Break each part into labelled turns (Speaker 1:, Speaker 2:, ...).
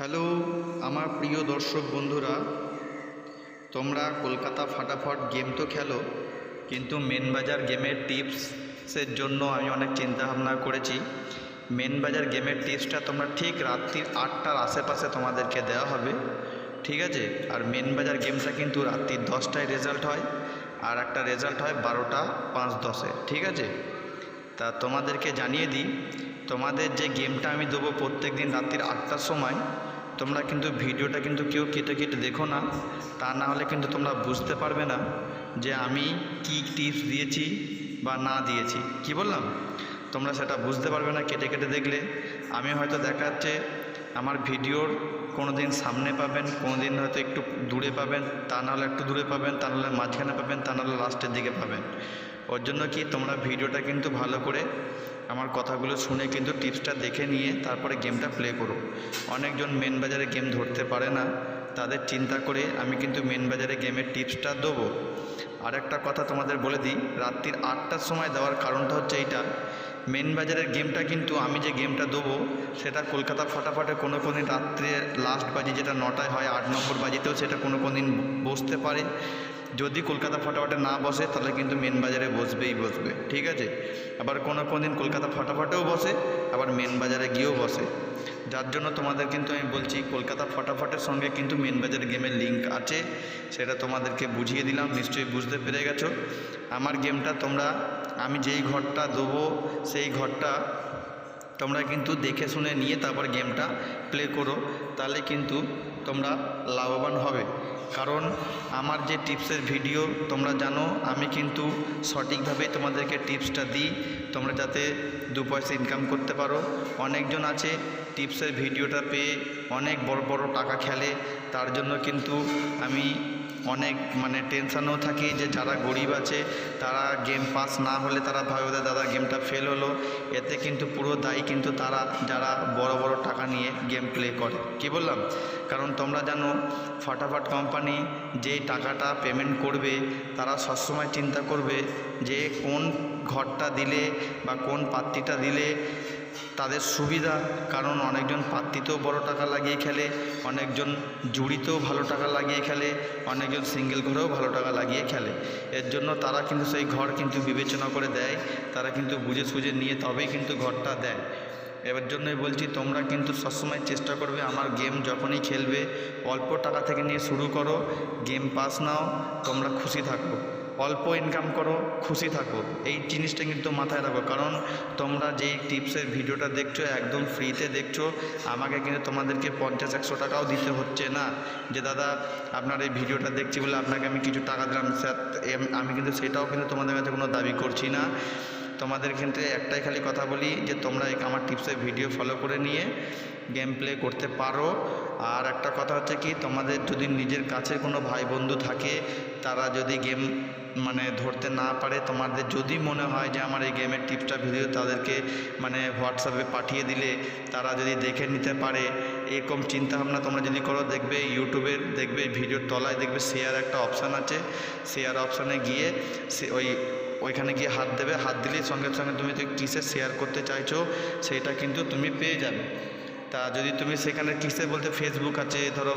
Speaker 1: Hello, আমার প্রিয় দর্শক বন্ধুরা, তোমরা কলকাতা ফাটাফট গেম তো খেলো, কিন্তু মেন বাজার গেমের টিপসের জন্য আমি অনেক চিন্তা ভাবনা করেছি। মেন বাজার গেমের টিপসটা তোমরা ঠিক রাত্রির আটটার আশেপাশে তোমাদেরকে দেওয়া হবে, ঠিক আছে? আর মেন বাজার গেমটা কিন্তু রাত্রির দশটায় রেজাল্ট হয়, আর একটা রেজাল্ট হয় বারোটা পাঁচ দশে, ঠিক আছে? তা তোমাদেরকে জানিয়ে দিই, তোমাদের যে গেমটা আমি দেবো প্রত্যেক দিন রাত্রির আটটার সময় তোমরা কিন্তু ভিডিওটা কিন্তু কেউ কেটে কেটে দেখো না। তা না হলে কিন্তু তোমরা বুঝতে পারবে না যে আমি কি টিপস দিয়েছি বা না দিয়েছি। কি বললাম? তোমরা সেটা বুঝতে পারবে না কেটে কেটে দেখলে। আমি হয়তো দেখা যাচ্ছে আমার ভিডিওর কোনো দিন সামনে পাবেন কোনো দিন হয়তো একটু দূরে পাবেন, তা নাহলে একটু দূরে পাবেন, তা নাহলে মাঝখানে পাবেন, তা নাহলে লাস্টের দিকে পাবেন। ওর জন্য কি তোমরা ভিডিওটা কিন্তু ভালো করে আমার কথাগুলো শুনে কিন্তু টিপসটা দেখে নিয়ে তারপরে গেমটা প্লে করো। অনেকজন মেন বাজারে গেম ধরতে পারে না। তাদের চিন্তা করে আমি কিন্তু মেন বাজারে গেমের টিপসটা দেবো। আর একটা কথা তোমাদের বলে দিই, রাত্রির আটটার সময় দেওয়ার কারণটা হচ্ছে এইটা। মেন বাজারের গেমটা কিন্তু আমি যে গেমটা দেবো, সেটা কলকাতা ফটাফটে কোনো কোনো দিন রাত্রে লাস্ট বাজি যেটা নটায় হয়, আট নম্বর বাজিতেও সেটা কোনো কোনো দিন বসতে পারে। যদি কলকাতা ফটাফটে না বসে, তাহলে কিন্তু মেন বাজারে বসবেই বসবে, ঠিক আছে? আবার কোনো কোনো দিন কলকাতা ফটাফটেও বসে, আবার মেন বাজারে গিয়েও বসে। যার জন্য তোমাদের কিন্তু আমি বলছি, কলকাতা ফটাফটের সঙ্গে কিন্তু মেন বাজার গেমের লিঙ্ক আছে, সেটা তোমাদেরকে বুঝিয়ে দিলাম, নিশ্চয়ই বুঝতে পেরে গেছো। আমার গেমটা তোমরা, আমি যেই ঘরটা দেবো, সেই ঘরটা তোমরা কিন্তু দেখে শুনে নিয়ে তারপর গেমটা প্লে করো, তাহলে কিন্তু তোমরা লাভবান হবে। কারণ আমার যে টিপসের ভিডিও তোমরা জানো, আমি কিন্তু সঠিকভাবে তোমাদেরকে টিপসটা দিই। তোমরা যাতে দু পয়সা ইনকাম করতে পারো। অনেকজন আছে টিপসের ভিডিওটা পেয়ে অনেক বড় বড় টাকা খেলে, তার জন্য কিন্তু আমি অনেক মানে টেনশানও থাকি যে যারা গরিব আছে, তারা গেম পাস না হলে তারা ভাবে যে দাদা গেমটা ফেল হলো। এতে কিন্তু পুরো দায়ী কিন্তু তারা যারা বড় বড় টাকা নিয়ে গেম প্লে করে। কি বললাম? কারণ তোমরা জানো, ফটাফট কোম্পানি যেই টাকাটা পেমেন্ট করবে, তারা সবসময় চিন্তা করবে যে কোন ঘরটা দিলে বা কোন পাত্রীটা দিলে তাদের সুবিধা, কারণ অনেকজন পাত্রিতেও বড় টাকা লাগিয়ে খেলে, অনেকজন জুড়িতেও ভালো টাকা লাগিয়ে খেলে, অনেকজন সিঙ্গেল ঘরেও ভালো টাকা লাগিয়ে খেলে। এর জন্য তারা কিন্তু সেই ঘর কিন্তু বিবেচনা করে দেয়, তারা কিন্তু বুঝে সুঝে নিয়ে তবেই কিন্তু ঘরটা দেয়। এবার জন্যই বলছি, তোমরা কিন্তু সবসময় চেষ্টা করবে আমার গেম যখনই খেলবে, অল্প টাকা থেকে নিয়ে শুরু করো গেম পাস নাও, তোমরা খুশি থাকো। অল্প ইনকাম করো, খুশি থাকো। এই জিনিসটা কিন্তু মাথায় রাখো। কারণ তোমরা যেই টিপসের ভিডিওটা দেখছ, একদম ফ্রিতে দেখছ, আমাকে কিন্তু তোমাদেরকে পঞ্চাশ, একশো টাকাও দিতে হচ্ছে না। যে দাদা, আপনার এই ভিডিওটা দেখছি বলে আপনাকে আমি কিছু টাকা দিলাম, স্যার আমি কিন্তু সেটাও কিন্তু তোমাদের কাছে কোনো দাবি করছি না। তোমাদের ক্ষেত্রে একটাই খালি কথা বলি যে, তোমরা আমার টিপসের ভিডিও ফলো করে নিয়ে গেম প্লে করতে পারো। আর একটা কথা হচ্ছে কি, তোমাদের যদি নিজের কাছের কোনো ভাই বন্ধু থাকে তারা যদি গেম মানে ধরতে না পারে, তোমাদের যদি মনে হয় যে আমার এই গেমের টিপসটা ভিডিও তাদেরকে মানে হোয়াটসঅ্যাপে পাঠিয়ে দিলে তারা যদি দেখে নিতে পারে, এরকম চিন্তাভাবনা তোমরা যদি করো, দেখবে ইউটিউবের দেখবে, ভিডিওর তলায় দেখবে শেয়ার একটা অপশান আছে। শেয়ার অপশানে গিয়ে ওই, ওইখানে গিয়ে হাত দেবে, হাত দিলেই সঙ্গে সঙ্গে তুমি তো কিসে শেয়ার করতে চাইছো, সেটা কিন্তু তুমি পেয়ে যাবে। তা যদি তুমি সেখানে কিসে বলতে ফেসবুক আছে, ধরো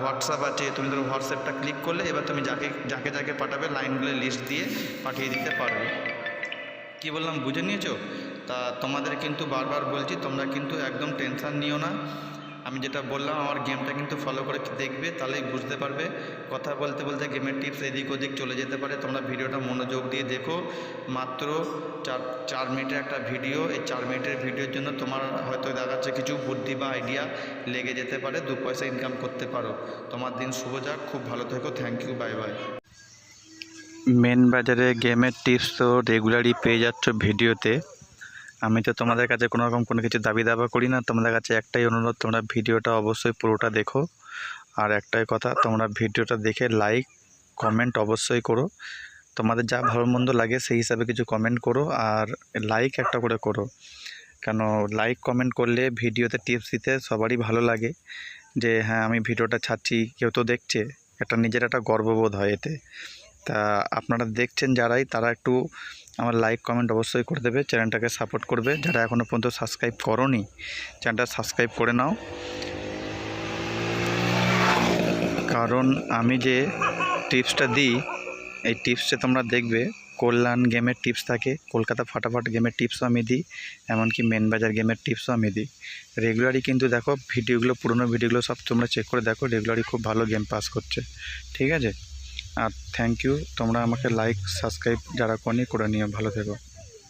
Speaker 1: হোয়াটসঅ্যাপ আছে, তুমি ধরো হোয়াটসঅ্যাপটা ক্লিক করলে এবার তুমি যাকে যাকে যাকে পাঠাবে লাইনগুলো লিস্ট দিয়ে পাঠিয়ে দিতে পারবে। কি বললাম, বুঝে নিয়েছো? তা তোমাদের কিন্তু বারবার বলছি, তোমরা কিন্তু একদম টেনশন নিও না। আমি যেটা বললাম, আমার গেমটা কিন্তু ফলো করে দেখবে, তাহলেই বুঝতে পারবে। কথা বলতে বলতে গেমের টিপস এদিক ওদিক চলে যেতে পারে। তোমরা ভিডিওটা মনোযোগ দিয়ে দেখো। মাত্র চার চার মিনিটের একটা ভিডিও এই চার মিনিটের ভিডিওর জন্য তোমার হয়তো দেখাচ্ছে কিছু বুদ্ধি বা আইডিয়া লেগে যেতে পারে। দু পয়সা ইনকাম করতে পারো। তোমার দিন শুভ যাক। খুব ভালো থেকো। Thank you bye bye main বাজারে গেমের টিপস তো রেগুলারই পেয়ে যাচ্ছ ভিডিওতে আমি তো তোমাদের কাছে কোনো রকম কোনো কিছু দাবি দাবা করি না। তোমাদের কাছে একটাই অনুরোধ, তোমরা ভিডিওটা অবশ্যই পুরোটা দেখো। আর একটাই কথা, তোমরা ভিডিওটা দেখে লাইক কমেন্ট অবশ্যই করো। তোমাদের যা ভালো মন্দ লাগে সেই হিসাবে কিছু কমেন্ট করো আর লাইক একটা করে করো। কেন লাইক কমেন্ট করলে ভিডিওতে টিপস দিতে সবারই ভালো লাগে যে হ্যাঁ আমি ভিডিওটা ছাড়ছি, কেউ তো দেখছে। একটা নিজের একটা গর্ববোধ হয় এতে। তা আপনারা দেখছেন যারাই, তারা একটু আমার লাইক কমেন্ট অবশ্যই করে দেবে চ্যানেলটাকে সাপোর্ট করবে। যারা এখনও পর্যন্ত সাবস্ক্রাইব করনি চ্যানেলটা সাবস্ক্রাইব করে নাও। কারণ আমি যে টিপসটা দিই, এই টিপসে তোমরা দেখবে, কল্যাণ গেমের টিপস থাকে, কলকাতা ফাটাফাট গেমের টিপসও আমি দিই, এমনকি মেন বাজার গেমের টিপসও আমি দিই। রেগুলারই কিন্তু দেখো ভিডিওগুলো পুরনো ভিডিওগুলো সব তোমরা চেক করে দেখো রেগুলারই খুব ভালো গেম পাস করছে। ঠিক আছে? আর থ্যাংক ইউ তোমরা আমাকে লাইক সাবস্ক্রাইব যারা করনি করে নিও ভালো থেকো।